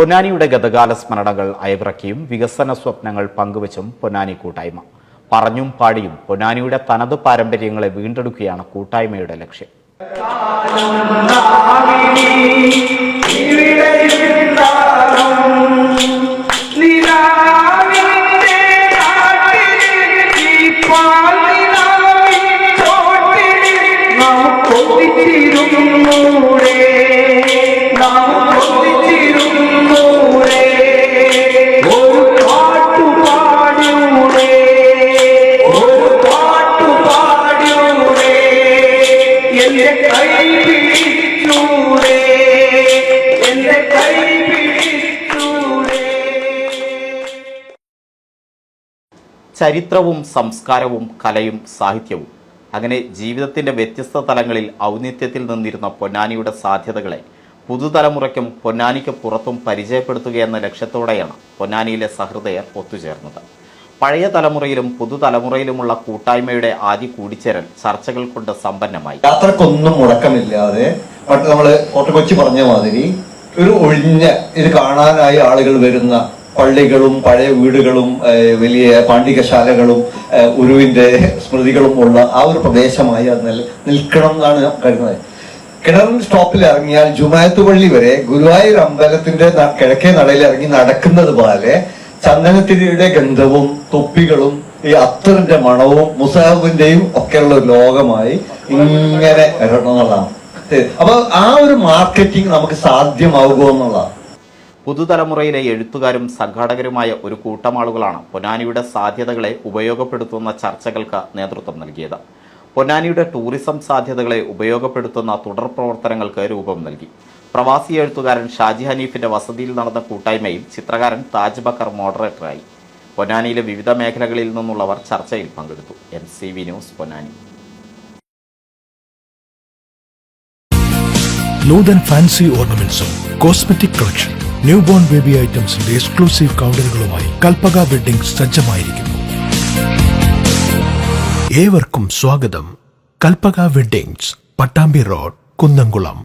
പൊന്നാനിയുടെ ഗതകാല സ്മരണകൾ അയവിറക്കിയും വികസന സ്വപ്നങ്ങൾ പങ്കുവച്ചും പൊന്നാനി കൂട്ടായ്മ. പറഞ്ഞും പാടിയും പൊന്നാനിയുടെ തനത് പാരമ്പര്യങ്ങളെ വീണ്ടെടുക്കുകയാണ് കൂട്ടായ്മയുടെ ലക്ഷ്യം. ചരിത്രവും സംസ്കാരവും കലയും സാഹിത്യവും. അങ്ങനെ ജീവിതത്തിന്റെ വ്യത്യസ്ത തലങ്ങളിൽ ഔന്നിത്യത്തിൽ നിന്നിരുന്ന പൊന്നാനിയുടെ സാധ്യതകളെ പുതുതലമുറയ്ക്കും പൊന്നാനിക്ക് പുറത്തും പരിചയപ്പെടുത്തുകയെന്ന ലക്ഷ്യത്തോടെയാണ് പൊന്നാനിയിലെ സഹൃദയർ ഒത്തുചേർന്നത്. പഴയ തലമുറയിലും പുതുതലമുറയിലുമുള്ള കൂട്ടായ്മയുടെ ആദ്യ കൂടിച്ചേരൽ ചർച്ചകൾ കൊണ്ട് സമ്പന്നമായി. യാത്രക്കൊന്നും മുടക്കമില്ലാതെ നമ്മൾ കൊച്ചി പറഞ്ഞ മാതിരി ഒരു ഒഴിഞ്ഞ ഇത് കാണാനായി ആളുകൾ വരുന്ന പള്ളികളും പഴയ വീടുകളും വലിയ പാണ്ഡികശാലകളും ഉരുവിന്റെ സ്മൃതികളും ഉള്ള ആ ഒരു പ്രദേശമായി അത് നിൽ- നിൽക്കണം എന്നാണ് കരുതുന്നത്. കിണറിൻ സ്റ്റോപ്പിൽ ഇറങ്ങിയാൽ ജുമായത്ത് പള്ളി വരെ ഗുരുവായൂർ അമ്പലത്തിന്റെ കിഴക്കേ നടയിൽ ഇറങ്ങി നടക്കുന്നത് പോലെ ചന്ദനത്തിരിയുടെ ഗന്ധവും തൊപ്പികളും ഈ അത്തറിന്റെ മണവും മുസാഹിബിന്റെയും ഒക്കെയുള്ള ലോകമായി ഇങ്ങനെ വരണമെന്നുള്ളതാണ് അപ്പൊ ആ ഒരു മാർക്കറ്റിംഗ് നമുക്ക് സാധ്യമാകുമോ എന്നുള്ളതാണ്. പുതുതലമുറയിലെ എഴുത്തുകാരും സംഘാടകരുമായ ഒരു കൂട്ടം ആളുകളാണ് പൊന്നാനിയുടെ സാധ്യതകളെ ഉപയോഗപ്പെടുത്തുന്ന ചർച്ചകൾക്ക് നേതൃത്വം നൽകിയത്. പൊന്നാനിയുടെ ടൂറിസം സാധ്യതകളെ ഉപയോഗപ്പെടുത്തുന്ന തുടർ പ്രവർത്തനങ്ങൾക്ക് രൂപം നൽകി. പ്രവാസി എഴുത്തുകാരൻ ഷാജി ഹനീഫിന്റെ വസതിയിൽ നടന്ന കൂട്ടായ്മയിൽ ചിത്രകാരൻ താജ് ബക്കർ മോഡറേറ്ററായി. പൊന്നാനിയിലെ വിവിധ മേഖലകളിൽ നിന്നുള്ളവർ ചർച്ചയിൽ പങ്കെടുത്തു. N C V news Ponnani. Noothan fancy ഓർണമെന്റ്സും cosmetic collection new born baby ഐറ്റംസിന്റെ exclusive കൗണ്ടറുകളുമായി കൽപ്പക വെഡിംഗ് സജ്ജമായിരിക്കുന്നു. ഏവർക്കും സ്വാഗതം. Kalpaka weddings Pattambi road Kunnamkulam.